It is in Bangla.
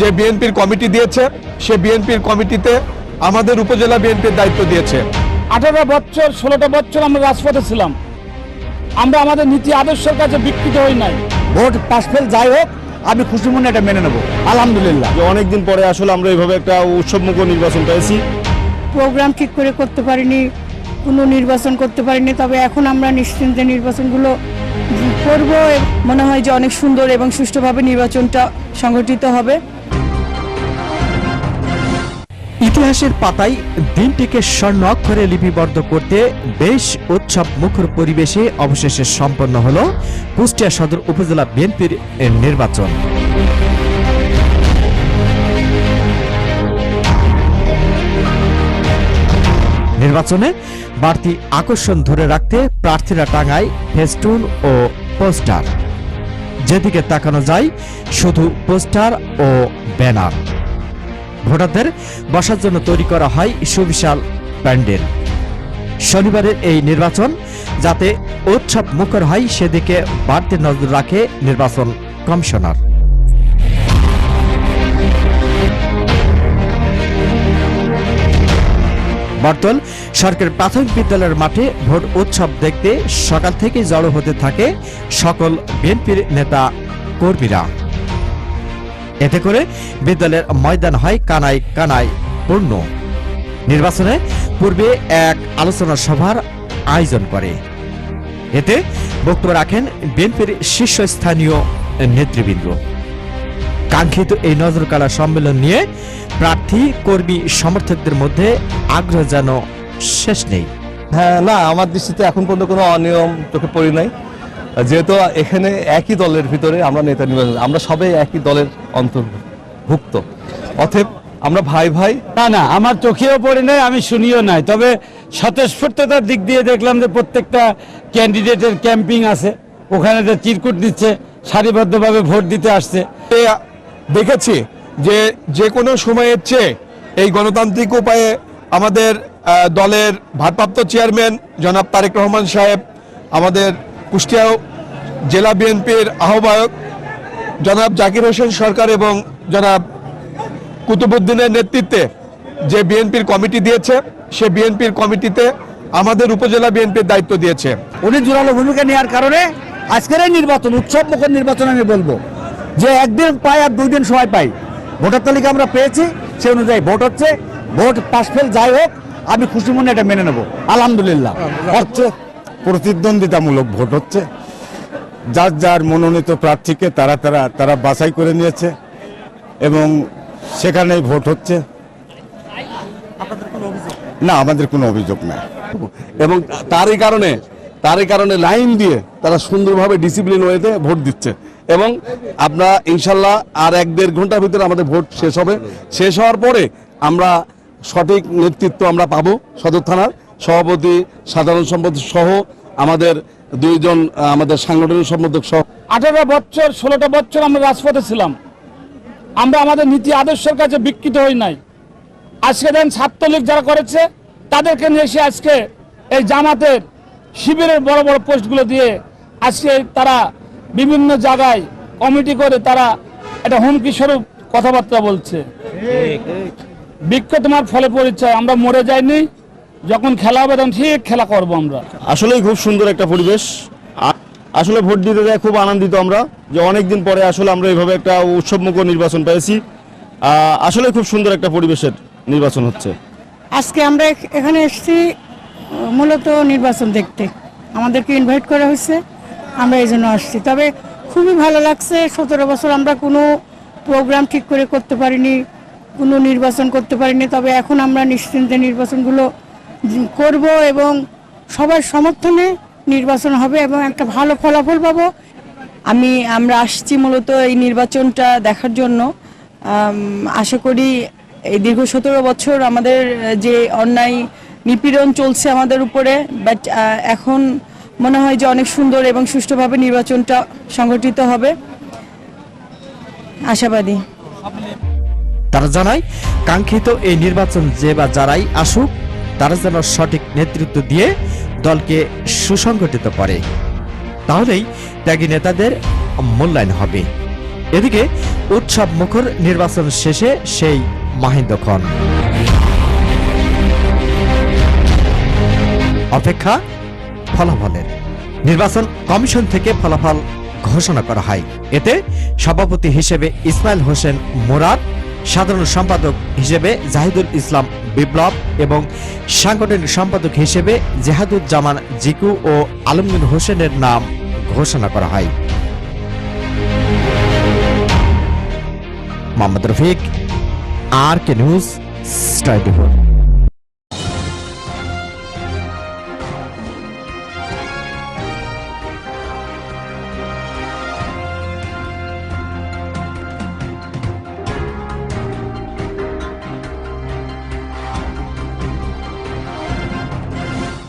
যে বিএনপির কমিটি দিয়েছে সে বিএনপির কমিটিতে আমাদের উপজেলা বিএনপির দায়িত্ব দিয়েছে। আঠারো বছর ষোলোটা বছর আমরা রাজপথে ছিলাম। আমরা আমাদের নীতি আদর্শের কাছে বিকৃত হই নাই। ভোট পাশ ফেল যাই হোক আমি খুশি মনে এটা মেনে নেব। আলহামদুলিল্লাহ। যে অনেকদিন পরে আসলে আমরা এইভাবে একটা উৎসবমুখ নির্বাচন পেয়েছি। প্রোগ্রাম ঠিক করে করতে পারিনি কোনো নির্বাচন করতে পারিনি তবে এখন আমরা নিশ্চিন্তে নির্বাচনগুলো করব। মনে হয় যে অনেক সুন্দর এবং সুষ্ঠুভাবে নির্বাচনটা সংগঠিত হবে। ইতিহাসের পাতায় দিনটিকে স্বর্ণ অক্ষরে লিপিবদ্ধ করতে বেশ উৎসব মুখর পরিবেশে অবশেষে সম্পন্ন হলো কুষ্টিয়া সদর উপজেলা বিএনপির নির্বাচন। নির্বাচনে বাড়তি আকর্ষণ ধরে রাখতে প্রার্থীরা টাঙায় ফেস্টুন ও পোস্টার। যেদিকে তাকানো যায়, শুধু পোস্টার ও ব্যানার। ভোটারদের বসার জন্য তৈরি করা হয় সুবিশাল প্যান্ডেল। শনিবারের এই নির্বাচন যাতে উৎসব মুখর হয়, সেদিকে বাড়তি নজর রাখে নির্বাচন কমিশনার। বর্তল সরকারি প্রাথমিক বিদ্যালয়ের মাঠে ভোট উৎসব দেখতে সকাল থেকে জড়ো হতে থাকে সকল বিএনপির নেতা কর্মীরা। এতে করে বিদ্যালয়ের ময়দান হয় কানায় কানায় পূর্ণ। নির্বাচনে পূর্বে এক আলোচনা সভার আয়োজন করে। এতে বক্তব্য রাখেন বিএনপির শীর্ষস্থানীয় নেতৃবৃন্দ। কাঙ্ক্ষিত এই নজরকালা সম্মেলন নিয়ে প্রার্থী, কর্মী, সমর্থকদের মধ্যে আগ্রহ যেন শেষ নেই। হ্যাঁ না, আমার দৃষ্টিতে এখন পর্যন্ত কোনো অনিয়ম চোখে পড়ি নাই। যেহেতু এখানে একই দলের ভিতরে আমরা নেতা নির্বাচন আমরা সবাই একই দলের অন্তর্ভুক্ত। অতএব আমরা ভাই ভাই না না আমার চোখেও পড়ে নাই আমি শুনিও নাই। তবে স্বতঃস্ফূর্ততার দিক দিয়ে দেখলাম যে প্রত্যেকটা ক্যান্ডিডেটের ক্যাম্পিং আছে ওখানে যে চিরকুট দিচ্ছে সারিবদ্ধভাবে ভোট দিতে আসছে। এ দেখেছি যে যে কোনো সময়ের চেয়ে এই গণতান্ত্রিক উপায়ে আমাদের দলের ভারপ্রাপ্ত চেয়ারম্যান জনাব তারেক রহমান সাহেব আমাদের কুষ্টিয়া জেলা বিএনপির আহ্বায়ক জনাব জাকির হোসেন সরকার এবং জনাব কুতুবুদ্দিনের নেতৃত্বে যে বিএনপির কমিটি দিয়েছে সে বিএনপির কমিটিতে আমাদের উপজেলা বিএনপির দায়িত্ব দিয়েছে। উনি জোরালো ভূমিকা নেওয়ার কারণে আজকের এই নির্বাচন উৎসব মুখর নির্বাচন আমি বলব যে একদিন পাই আর দুই দিন সময় পাই। ভোটার তালিকা আমরা পেয়েছি সে অনুযায়ী ভোট হচ্ছে ভোট পাশ ফেল যাই হোক আমি খুশি মনে এটা মেনে নেব। আলহামদুলিল্লাহ। হচ্ছে প্রতিদ্বন্দ্বিতামূলক ভোট হচ্ছে। যার যার মনোনীত প্রার্থীকে তারা তারা তারা বাছাই করে নিয়েছে এবং সেখানেই ভোট হচ্ছে। না, আমাদের কোনো অভিযোগ নাই। এবং তারই কারণে তারই কারণে লাইন দিয়ে তারা সুন্দরভাবে ডিসিপ্লিন ওয়েতে ভোট দিচ্ছে। এবং আমরা ইনশাল্লাহ আর এক দেড় ঘণ্টার ভিতরে আমাদের ভোট শেষ হবে। শেষ হওয়ার পরে আমরা সঠিক নেতৃত্ব আমরা পাবো সদর থানার। সভাপতি সাধারণ সম্পাদক সহ আমাদের দুইজন আমাদের সাংগঠনিক সম্পাদক সহ আঠারো বছর ষোলোটা বছর আমরা রাজপথে ছিলাম। আমরা আমাদের নীতি আদর্শের কাছে বিকৃত হই নাই। আজকে দেন ছাত্রলীগ যারা করেছে তাদেরকে নিয়ে এসে আজকে এই জামাতের শিবিরের বড় বড় পোস্টগুলো দিয়ে আজকে তারা বিভিন্ন জায়গায় কমিটি করে তারা একটা হুমকি স্বরূপ কথাবার্তা বলছে। বিক্ষ তোমার ফলে পরিচয় আমরা মরে যাইনি। যখন খেলা হবে তখন ঠিক খেলা করব আমরা। আসলেই খুব সুন্দর একটা পরিবেশ। আসলে ভোট দিতে যায় খুব আনন্দিত আমরা যে অনেকদিন পরে আসলে আমরা এইভাবে একটা উৎসবমুখ নির্বাচন পেয়েছি। আসলে খুব সুন্দর একটা পরিবেশের নির্বাচন হচ্ছে। আজকে আমরা এখ- এখানে এসেছি মূলত নির্বাচন দেখতে। আমাদেরকে ইনভাইট করা হয়েছে আমরা এই জন্য আসছি। তবে খুবই ভালো লাগছে সতেরো বছর আমরা কোনো প্রোগ্রাম ঠিক করে করতে পারিনি কোনো নির্বাচন করতে পারিনি। তবে এখন আমরা নিশ্চিন্তে নির্বাচনগুলো করব এবং সবার সমর্থনে নির্বাচন হবে এবং একটা ভালো ফলাফল পাবো। আমি, আমরা আসছি মূলত এই নির্বাচনটা দেখার জন্য। আশা করি এই দীর্ঘ সতেরো বছর আমাদের যে অন্যায় নিপীড়ন চলছে আমাদের উপরে বাট এখন মনে হয় যে অনেক সুন্দর এবং সুষ্ঠুভাবে নির্বাচনটা সংগঠিত হবে। আশাবাদী। তারা জানায়, কাঙ্ক্ষিত এই নির্বাচন যে বা যারাই আসুক তারা যেন সঠিক নেতৃত্ব দিয়ে দলকে সুসংগঠিত করে। তাহলেই ত্যাগী নেতাদের মূল্যায়ন হবে। এদিকে উৎসব মুখর নির্বাচন শেষে সেই মাহিন্দ খন অপেক্ষা ফলাফলের। নির্বাচন কমিশন থেকে ফলাফল ঘোষণা করা হয়। এতে সভাপতি হিসেবে ইসমাইল হোসেন মুরাদ সাধারণ সম্পাদক হিসেবে জাহিদুল ইসলাম বিপ্লব এবং সাংগঠনিক সম্পাদক হিসেবে জেহাদুজ্জামান জিকু ও আলমগীর হোসেনের নাম ঘোষণা করা হয়। Mohammad Rafiq, R K news স্টাইডিহোড